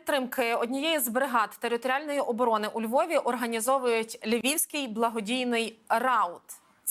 підтримки однієї з бригад територіальної оборони у Львові організовують Львівський благодійний раут.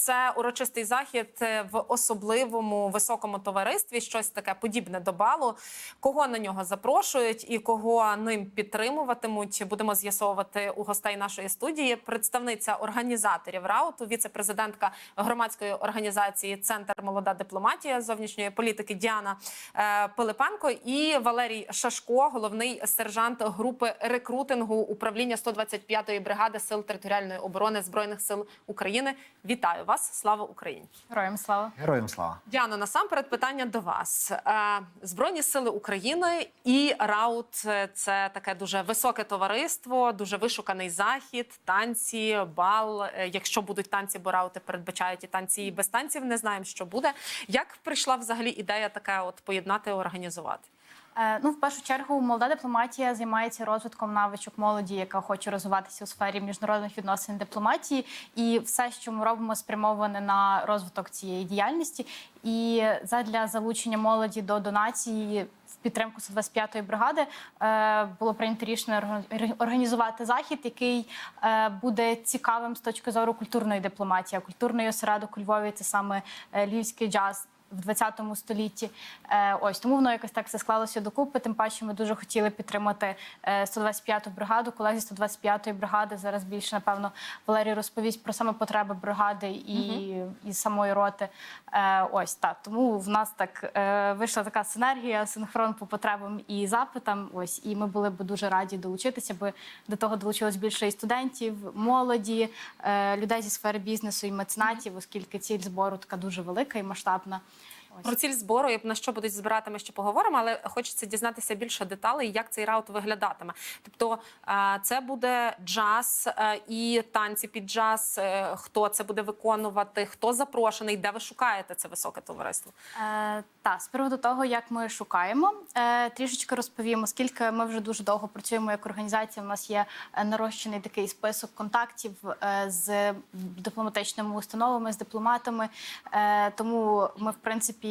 Це урочистий захід в особливому високому товаристві, щось таке подібне до балу. Кого на нього запрошують і кого ним підтримуватимуть, будемо з'ясовувати у гостей нашої студії. Представниця організаторів рауту, віце-президентка громадської організації Центр Молода дипломатія зовнішньої політики Діана е, Пилипенко і Валерій Шашко, головний сержант групи рекрутингу управління 125-ї бригади сил територіальної оборони збройних сил України. Вітаю вас! Слава Україні! Героям слава. Героям слава. Діано, насамперед питання до вас. Е, Збройні сили України і раут це таке дуже високе товариство, дуже вишуканий захід, танці, бал. Е, Якщо будуть танці, бо раути передбачають і танці і без танців. Не знаємо, що буде. Як прийшла взагалі ідея таке от поєднати, організувати? Е, ну, в першу чергу, молода дипломатія займається розвитком навичок молоді, яка хоче розвиватися у сфері міжнародних відносин дипломатії, і все, що ми робимо, спрямоване на розвиток цієї діяльності. І задля залучення молоді до донації в підтримку 125-ї бригади е, було прийнято рішення організувати захід, який е, буде цікавим з точки зору культурної дипломатії. А Культурний осередок у Львові це саме львівський джаз. В 20 столітті Е, ось тому воно якось так все склалося докупи. Тим паче, ми дуже хотіли підтримати е, 125-ту бригаду. Колеги з 125-ї бригади зараз більше напевно Валерій розповість про саме потреби бригади і, і самої роти. Е, ось так. Тому в нас так е, вийшла така синергія, синхрон по потребам і запитам. Ось і ми були б дуже раді долучитися, бо до того долучилось більше і студентів, молоді, е, людей зі сфери бізнесу і меценатів, оскільки ціль збору така дуже велика і масштабна. Про ціль збору і на що будуть збирати, ми ще поговоримо, але хочеться дізнатися більше деталей, як цей раут виглядатиме. Тобто е, це буде джаз е, і танці під джаз. Е, Хто це буде виконувати? Хто запрошений? Де ви шукаєте це високе товариство? Е, та з приводу того, як ми шукаємо, е, трішечки розповім, оскільки ми вже дуже довго працюємо як організація. У нас є нарощений такий список контактів з дипломатичними установами, з дипломатами. Е, тому ми, в принципі,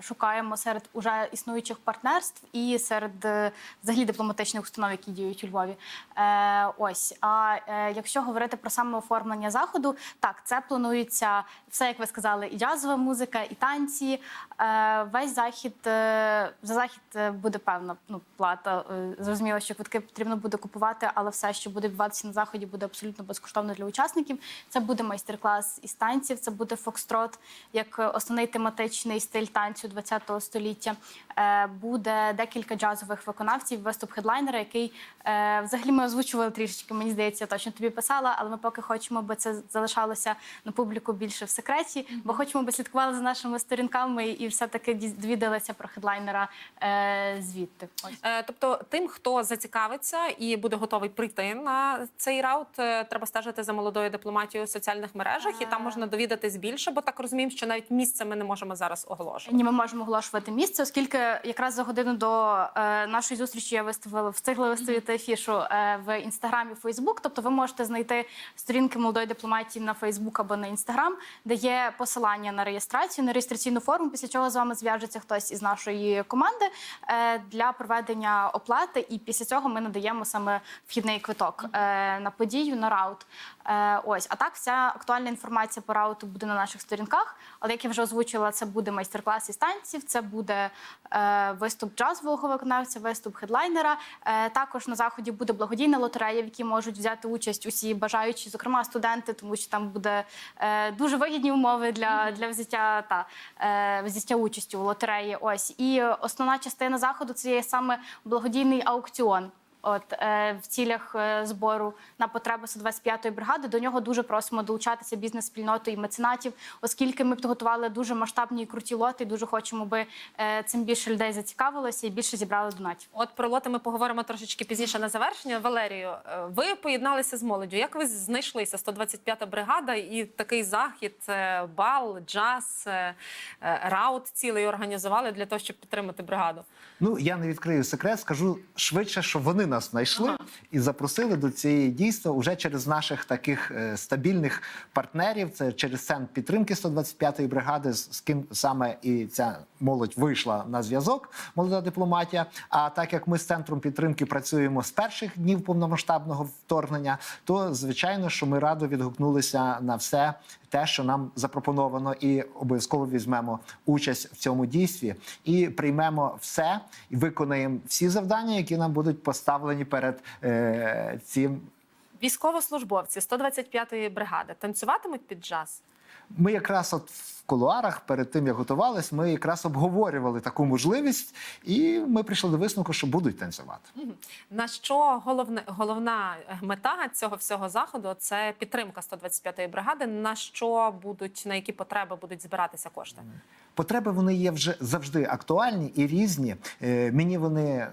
шукаємо серед уже існуючих партнерств і серед е, взагалі дипломатичних установ, які діють у Львові. Е, ось а е, якщо говорити про саме оформлення заходу, так це планується все, як ви сказали, і джазова музика, і танці. Е, весь захід е, за захід е, буде певна ну, плата. Е, зрозуміло, що квитки потрібно буде купувати, але все, що буде відбуватися на заході, буде абсолютно безкоштовно для учасників. Це буде майстер-клас із танців, це буде фокстрот як е, основний тематичний стиль танцю ХХ століття. Е, буде декілька джазових виконавців, виступ хедлайнера, який е, взагалі ми озвучували трішечки. Мені здається, я точно тобі писала, але ми поки хочемо, аби це залишалося на публіку більше в секреті, бо хочемо, аби слідкували за нашими сторінками і все таки довідалися про хедлайнера е, звідти. Ось. Тобто, тим, хто зацікавиться і буде готовий прийти на цей раут, треба стежити за молодою дипломатією у соціальних мережах, і там можна довідатись більше, бо так розуміємо, що навіть місце ми не можемо зараз оголошувати. Ні, ми можемо оголошувати місце, оскільки якраз за годину до е, нашої зустрічі я виставила встигла виставити афішу е, в інстаграмі, Фейсбук. Тобто, ви можете знайти сторінки молодої дипломатії на Фейсбук або на інстаграм, де є посилання на реєстрацію, на реєстраційну форму. Після чого з вами зв'яжеться хтось із нашої команди е, для проведення оплати. І після цього ми надаємо саме вхідний квиток е, на подію на раут. Е, ось, а так, вся актуальна інформація по рауту буде на наших сторінках. Але як я вже озвучила, це буде майстер-клас із танців, це буде е, виступ джазового виконавця, виступ хедлайнера. Е, також на заході буде благодійна лотерея, в якій можуть взяти участь усі бажаючі, зокрема студенти, тому що там буде е, дуже вигідні умови для, для взяття та е, взяття участі у лотереї. Ось і основна частина заходу це є саме благодійний аукціон. От е, в цілях е, збору на потреби 125-ї бригади до нього дуже просимо долучатися бізнес-спільнотою і меценатів, оскільки ми підготували дуже масштабні і круті лоти. і Дуже хочемо, би е, цим більше людей зацікавилося і більше зібрали донатів. От про лоти ми поговоримо трошечки пізніше на завершення. Валерію, е, ви поєдналися з молоддю. Як ви знайшлися? 125-та бригада і такий захід, е, бал, джаз, раут цілий організували для того, щоб підтримати бригаду. Ну я не відкрию секрет, скажу швидше, що вони нас нас знайшли і запросили до цієї дійства уже через наших таких е, стабільних партнерів. Це через центр підтримки 125-ї бригади, з ким саме і ця молодь вийшла на зв'язок, молода дипломатія. А так як ми з центром підтримки працюємо з перших днів повномасштабного вторгнення, то звичайно, що ми радо відгукнулися на все те, що нам запропоновано, і обов'язково візьмемо участь в цьому дійстві і приймемо все і виконаємо всі завдання, які нам будуть поставлені перед е, цим. Військовослужбовці 125-ї бригади танцюватимуть під джаз? Ми якраз от в кулуарах перед тим як готувались, ми якраз обговорювали таку можливість, і ми прийшли до висновку, що будуть танцювати. На що головне головна мета цього всього заходу це підтримка 125-ї бригади. На що будуть на які потреби будуть збиратися кошти? Потреби вони є вже завжди актуальні і різні. Е, Мені вони е,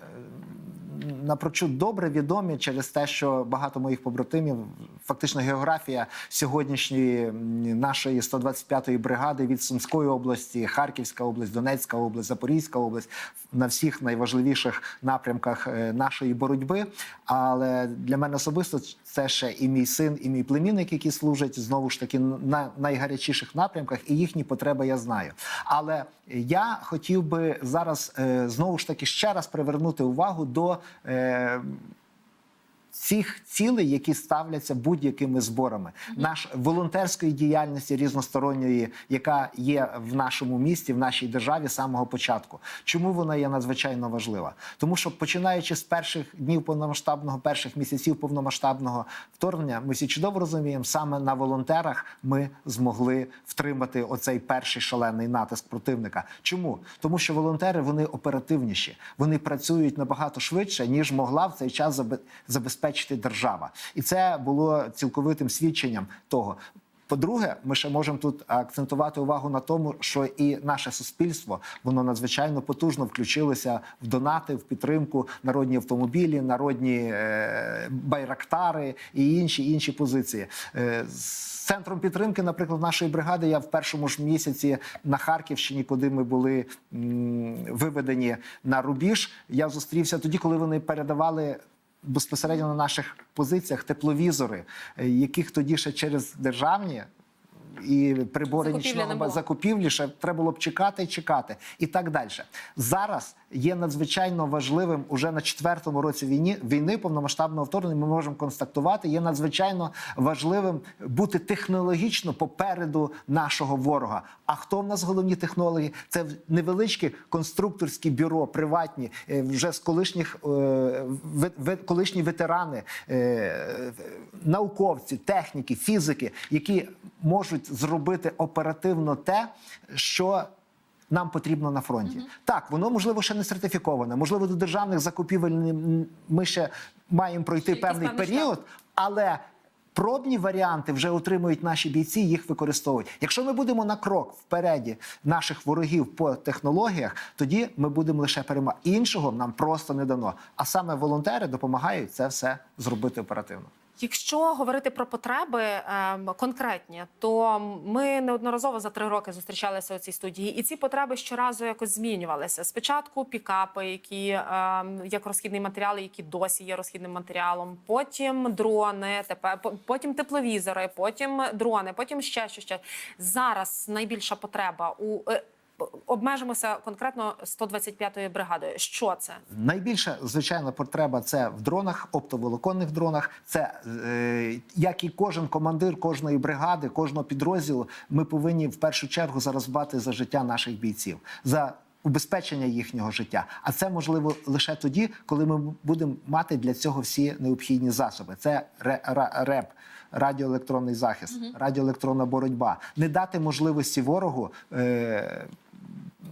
напрочуд добре відомі через те, що багато моїх побратимів, фактично географія сьогоднішньої нашої 125-ї бригади від Сумської області, Харківська область, Донецька область, Запорізька область на всіх найважливіших напрямках е, нашої боротьби. Але для мене особисто це ще і мій син, і мій племінник, які служать знову ж таки на найгарячіших напрямках, і їхні потреби я знаю. Але я хотів би зараз е, знову ж таки ще раз привернути увагу до. Е, Цих цілей, які ставляться будь-якими зборами, наш волонтерської діяльності різносторонньої, яка є в нашому місті, в нашій державі з самого початку. Чому вона є надзвичайно важлива? Тому що починаючи з перших днів повномасштабного, перших місяців повномасштабного вторгнення, ми всі чудово розуміємо, саме на волонтерах ми змогли втримати оцей перший шалений натиск противника. Чому? Тому що волонтери вони оперативніші, вони працюють набагато швидше, ніж могла в цей час забе- забезпечити держава, і це було цілковитим свідченням того. По-друге, ми ще можемо тут акцентувати увагу на тому, що і наше суспільство воно надзвичайно потужно включилося в донати, в підтримку народні автомобілі, народні е, байрактари і інші інші позиції. Е, з центром підтримки, наприклад, нашої бригади, я в першому ж місяці на Харківщині, куди ми були м, виведені на рубіж, я зустрівся тоді, коли вони передавали безпосередньо на наших позиціях тепловізори, е, яких тоді ще через державні. І прибори Закупівлі нічного закупівлі ще треба було б чекати і чекати, і так далі. Зараз є надзвичайно важливим уже на четвертому році війни війни повномасштабного вторгнення. Ми можемо констатувати, є надзвичайно важливим бути технологічно попереду нашого ворога. А хто в нас головні технологи? Це невеличкі конструкторські бюро, приватні, е, вже з колишніх е, колишні ветерани, е, науковці, техніки, фізики, які можуть зробити оперативно те, що. Нам потрібно на фронті. Так, воно можливо ще не сертифіковане. Можливо, до державних закупівель ми ще маємо пройти певний певний період, але пробні варіанти вже отримують наші бійці, їх використовують. Якщо ми будемо на крок впереді наших ворогів по технологіях, тоді ми будемо лише перемагати. Іншого нам просто не дано. А саме волонтери допомагають це все зробити оперативно. Якщо говорити про потреби ем, конкретні, то ми неодноразово за три роки зустрічалися у цій студії, і ці потреби щоразу якось змінювалися. Спочатку пікапи, які ем, як розхідний матеріал, які досі є розхідним матеріалом. Потім дрони, тепер потім тепловізори, потім дрони, потім ще що ще зараз найбільша потреба у е, обмежимося конкретно 125-ю бригадою. Що це? Найбільша звичайна потреба це в дронах, оптоволоконних дронах. Це е, як і кожен командир кожної бригади, кожного підрозділу. Ми повинні в першу чергу зараз дбати за життя наших бійців. за Убезпечення їхнього життя, а це можливо лише тоді, коли ми будемо мати для цього всі необхідні засоби. Це РЕП, радіоелектронний захист, радіоелектронна боротьба. Не дати можливості ворогу е,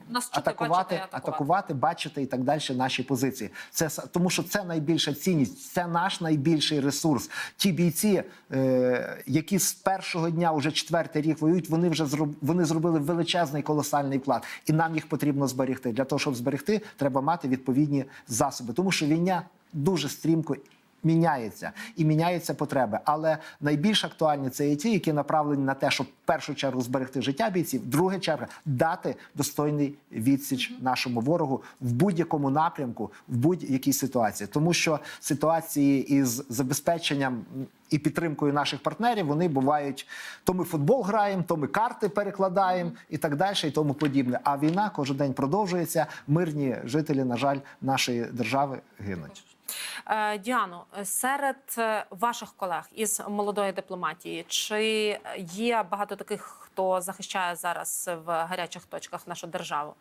Нас чути, атакувати, бачити, атакувати. атакувати, бачити і так далі наші позиції. Це тому, що це найбільша цінність, це наш найбільший ресурс. Ті бійці, е, які з першого дня, уже четвертий рік воюють, вони вже зроб, вони зробили величезний колосальний вклад, і нам їх потрібно зберегти. Для того, щоб зберегти, треба мати відповідні засоби, тому що війна дуже стрімко. Міняється і міняються потреби. Але найбільш актуальні це є ті, які направлені на те, щоб в першу чергу зберегти життя бійців, друге черга дати достойний відсіч нашому ворогу в будь-якому напрямку, в будь-якій ситуації, тому що ситуації із забезпеченням. І підтримкою наших партнерів вони бувають то ми футбол граємо, то ми карти перекладаємо і так далі, і тому подібне. А війна кожен день продовжується. Мирні жителі, на жаль, нашої держави гинуть. Е, Діано, серед е, ваших колег із молодої дипломатії, чи є багато таких, хто захищає зараз в гарячих точках нашу державу?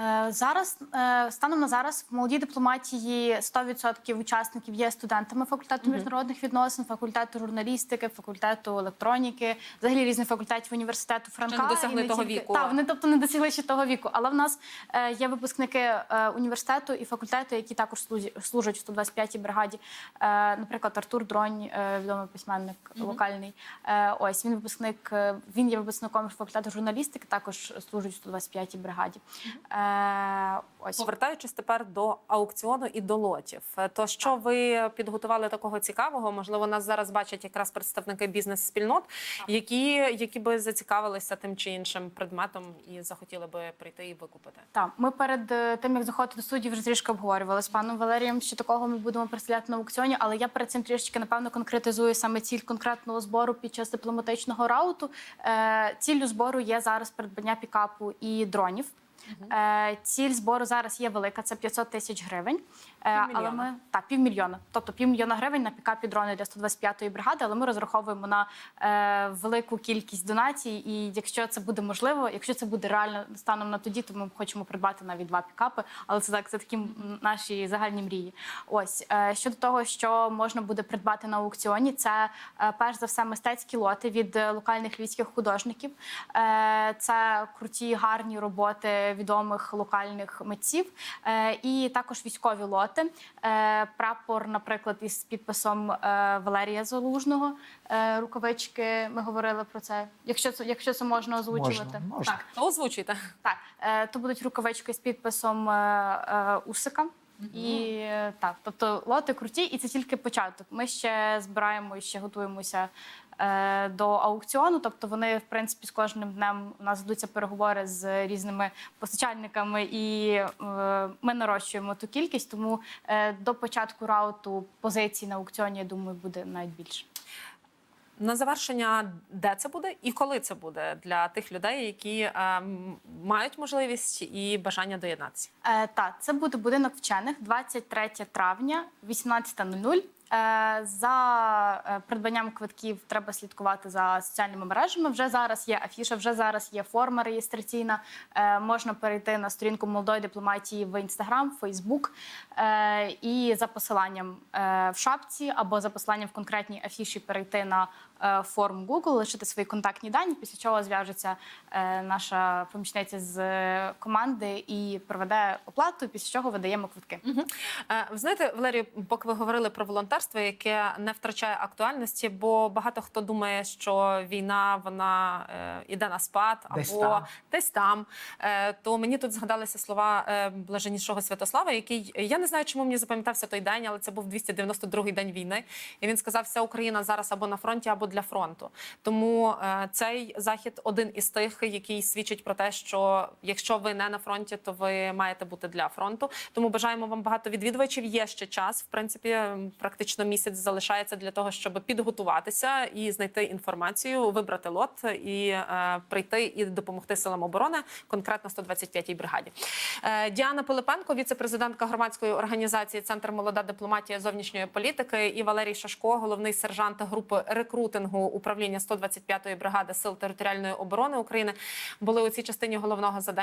Е, Зараз е, станом на зараз в молодій дипломатії 100% учасників є студентами факультету міжнародних відносин, факультету журналістики, факультету електроніки, взагалі різних факультетів університету Франка. не досягли не того тільки- віку. Так, вони тобто не досягли ще того віку. Але в нас е, є випускники університету і факультету, які також служать в 125-й бригаді. Наприклад, Артур Дронь, відомий письменник локальний. Ось він випускник. Він є випускником факультету журналістики, також служить в 125-й бригаді. Е, Ось Повертаючись тепер до аукціону і до лотів, е, то що ви підготували такого цікавого? Можливо, нас зараз бачать якраз представники бізнес-спільнот, які, які би зацікавилися тим чи іншим предметом і захотіли би прийти і викупити. Так, ми перед е, тим як заходити до судді вже трішки обговорювали з паном Валерієм, що такого ми будемо представляти на аукціоні. Але я перед цим трішечки напевно конкретизую саме ціль конкретного збору під час дипломатичного рауту. Ціллю збору є зараз придбання пікапу і дронів. Е, ціль збору зараз є велика, це 500 тисяч гривень. Е, але ми так, півмільйона. Тобто півмільйона гривень на пікапі дрони для 125-ї бригади, але ми розраховуємо на е, велику кількість донацій. І якщо це буде можливо, якщо це буде реально станом на тоді, то ми хочемо придбати навіть два пікапи. Але це так, це такі наші загальні мрії. Ось е, щодо того, що можна буде придбати на аукціоні, це е, перш за все мистецькі лоти від е, локальних львівських художників. Е, це круті, гарні роботи відомих локальних митців, е, і також військові лоти. Е, прапор, наприклад, із підписом е, Валерія Залужного. Е, рукавички. Ми говорили про це. Якщо це, якщо це можна озвучувати, Можна, можна. так. То озвучуйте. Так, е, то будуть рукавички з підписом е, е, Усика. І так, тобто лоти круті, і це тільки початок. Ми ще збираємо і ще готуємося до аукціону. Тобто вони, в принципі, з кожним днем у нас ведуться переговори з різними постачальниками, і е, ми нарощуємо ту кількість. Тому е, до початку рауту позицій на аукціоні, я думаю, буде навіть більше. На завершення, де це буде і коли це буде для тих людей, які е, мають можливість і бажання доєднатися. Е, так, це буде будинок вчених 23 травня, 18.00. Е, за е, придбанням квитків треба слідкувати за соціальними мережами. Вже зараз є афіша, вже зараз є форма реєстраційна. Е, можна перейти на сторінку молодої дипломатії в інстаграм, Фейсбук і за посиланням в шапці або за посиланням в конкретній афіші перейти на форм Google, лишити свої контактні дані, після чого зв'яжеться е, наша помічниця з е, команди і проведе оплату, після чого видаємо квитки. Е, Ви знаєте, Валерію, поки ви говорили про волонтерство, яке не втрачає актуальності, бо багато хто думає, що війна вона е, іде на спад Десь або там. десь там. Е, то мені тут згадалися слова е, блаженнішого Святослава, який я не знаю, чому мені запам'ятався той день, але це був 292-й день війни. І він сказав, вся Україна зараз або на фронті, або для фронту. Тому е, цей захід один із тих, який свідчить про те, що якщо ви не на фронті, то ви маєте бути для фронту. Тому бажаємо вам багато відвідувачів. Є ще час. В принципі, практично місяць залишається для того, щоб підготуватися і знайти інформацію, вибрати лот і е, прийти і допомогти силам оборони, конкретно 125-й бригаді. Е, Діана Пилипенко, віце-президентка громадської організації Центр молода дипломатія зовнішньої політики, і Валерій Шашко, головний сержант групи рекрутингу управління 125-ї бригади сил територіальної оборони України, були у цій частині головного задання.